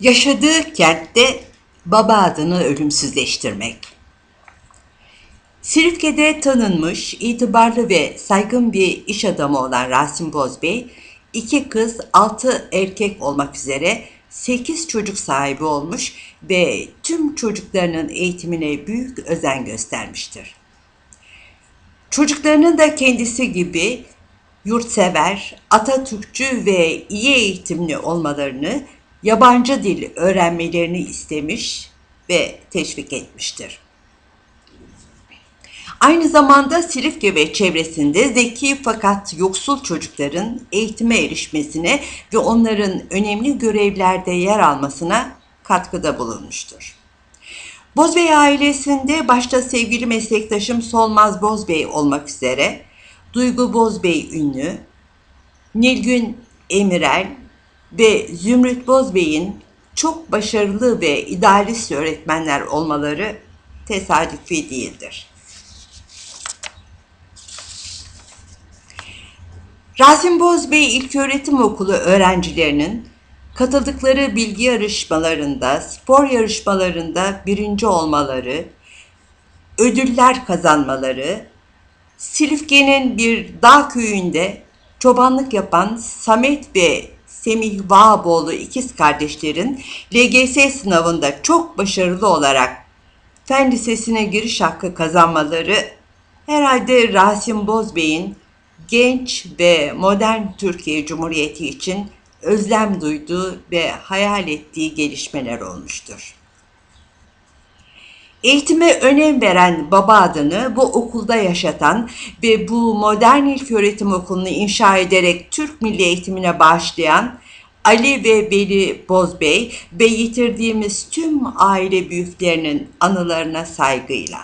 Yaşadığı kentte baba adını ölümsüzleştirmek. Silifke'de tanınmış, itibarlı ve saygın bir iş adamı olan Rasim Bozbey, iki kız, altı erkek olmak üzere sekiz çocuk sahibi olmuş ve tüm çocuklarının eğitimine büyük özen göstermiştir. Çocuklarının da kendisi gibi yurtsever, Atatürkçü ve iyi eğitimli olmalarını, yabancı dil öğrenmelerini istemiş ve teşvik etmiştir. Aynı zamanda Silifke ve çevresinde zeki fakat yoksul çocukların eğitime erişmesine ve onların önemli görevlerde yer almasına katkıda bulunmuştur. Bozbey ailesinde başta sevgili meslektaşım Solmaz Bozbey olmak üzere Duygu Bozbey ünlü, Nilgün Emirel ve Zümrüt Bozbey'in çok başarılı ve idealist öğretmenler olmaları tesadüfi değildir. Rasim Bozbey İlköğretim Okulu öğrencilerinin katıldıkları bilgi yarışmalarında, spor yarışmalarında birinci olmaları, ödüller kazanmaları, Silifke'nin bir dağ köyünde çobanlık yapan Samet ve Semih Vahaboğlu ikiz kardeşlerin LGS sınavında çok başarılı olarak Fen Lisesi'ne giriş hakkı kazanmaları herhalde Rasim Bozbey'in genç ve modern Türkiye Cumhuriyeti için özlem duyduğu ve hayal ettiği gelişmeler olmuştur. Eğitime önem veren baba adını bu okulda yaşatan ve bu modern ilköğretim okulunu inşa ederek Türk milli eğitimine bağışlayan Ali ve Veli Bozbey ve yitirdiğimiz tüm aile büyüklerinin anılarına saygıyla.